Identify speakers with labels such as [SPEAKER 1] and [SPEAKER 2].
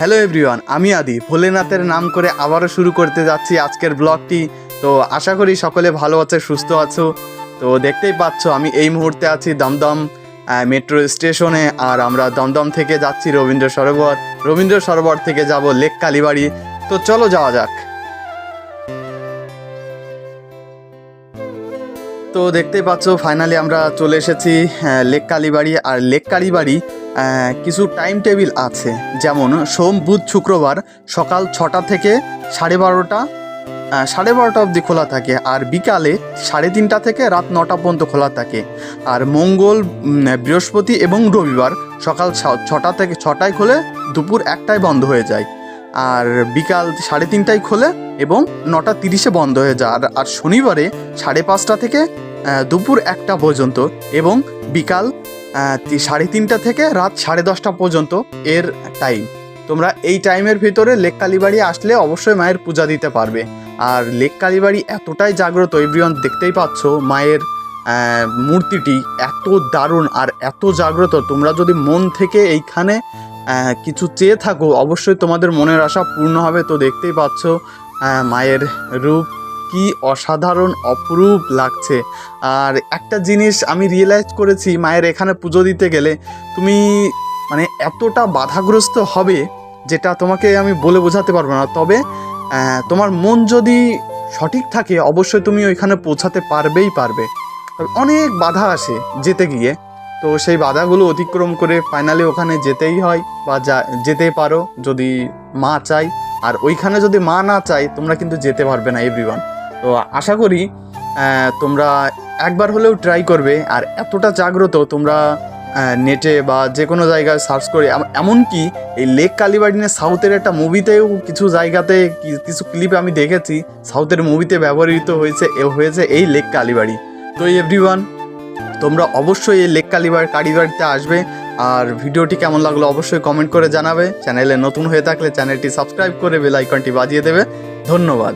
[SPEAKER 1] Hello everyone আমি আদি। ভোলেনাথের নাম করে আবারও শুরু করতে যাচ্ছি আজকের ব্লগটি তো আশা করি সকলে ভালো আছে, সুস্থ আছো। তো দেখতেই পাচ্ছ, আমি এই মুহূর্তে আছি দমদম মেট্রো স্টেশনে আর আমরা দমদম থেকে যাচ্ছি রবীন্দ্র সরোবর। রবীন্দ্র সরোবর থেকে যাব লেক কালীবাড়ি। তো চলো যাওয়া যাক। তো দেখতেই পাচ্ছ ফাইনালি আমরা চলে এসেছি লেক কালীবাড়ি আর লেক কালীবাড়ি কিছু টাইম টেবিল আছে। যেমন সোম, বুধ, শুক্রবার, সকাল ছটা থেকে সাড়ে বারোটা সাড়ে বারোটা অবধি খোলা থাকে। আর বিকালে সাড়ে তিনটা থেকে রাত নটা পর্যন্ত খোলা থাকে। আর মঙ্গল বৃহস্পতি এবং রবিবার সকাল ছটা থেকে ছটায় খোলে, দুপুর একটায় বন্ধ হয়ে যায়। আর বিকাল সাড়ে তিনটায় খোলে এবং নটা তিরিশে বন্ধ হয়ে যায়। আর শনিবারে সাড়ে পাঁচটা থেকে দুপুর একটা পর্যন্ত এবং বিকাল সাড়ে তিনটা থেকে রাত সাড়ে দশটা পর্যন্ত এর টাইম তোমরা এই টাইমের ভিতরে লেক কালীবাড়ি আসলে অবশ্যই মায়ের পূজা দিতে পারবে। আর লেক কালীবাড়ি এতটাই জাগ্রত, এভরিওয়ান দেখতেই পাচ্ছ মায়ের মূর্তিটি এত দারুণ আর এত জাগ্রত। তোমরা যদি মন থেকে এইখানে কিছু চেয়ে থাকো, অবশ্যই তোমাদের মনের আশা পূর্ণ হবে। তো দেখতেই পাচ্ছ মায়ের রূপ। কি অসাধারণ, অপরূপ লাগছে। আর একটা জিনিস আমি রিয়েলাইজ করেছি মায়ের এখানে পুজো দিতে গেলে, তুমি মানে এতটা বাধাগ্রস্ত হবে যেটা তোমাকে আমি বলে বোঝাতে পারব না। তবে তোমার মন যদি সঠিক থাকে, অবশ্যই তুমি ওইখানে পৌঁছাতে পারবেই পারবে। অনেক বাধা আসে যেতে গিয়ে। তো সেই বাধাগুলো অতিক্রম করে ফাইনালি ওখানে যেতেই হয় বা যা, যেতে পারো যদি মা চাই আর ওইখানে যদি মা না চাই তোমরা কিন্তু যেতে পারবে না এভরিওয়ান তো আশা করি তোমরা একবার হলেও ট্রাই করবে, আর এতটা জাগ্রত তোমরা নেটে বা যে কোনো জায়গায় সার্চ করে এম- এমনকি এই লেক কালীবাড়ি নিয়ে সাউথের একটা মুভিতেও কিছু জায়গাতে কিছু ক্লিপ আমি দেখেছি সাউথের মুভিতে ব্যবহৃত হয়েছে হয়েছে এই লেক কালীবাড়ি তো এভরিওয়ান তোমরা অবশ্যই এই লেক কালীবাড়ি কালীবাড়িতে আসবে, আর ভিডিওটি কেমন লাগল অবশ্যই কমেন্ট করে জানাবে। চ্যানেলে নতুন হয়ে থাকলে চ্যানেলটি সাবস্ক্রাইব করে বেল আইকনটি বাজিয়ে দেবে। ধন্যবাদ।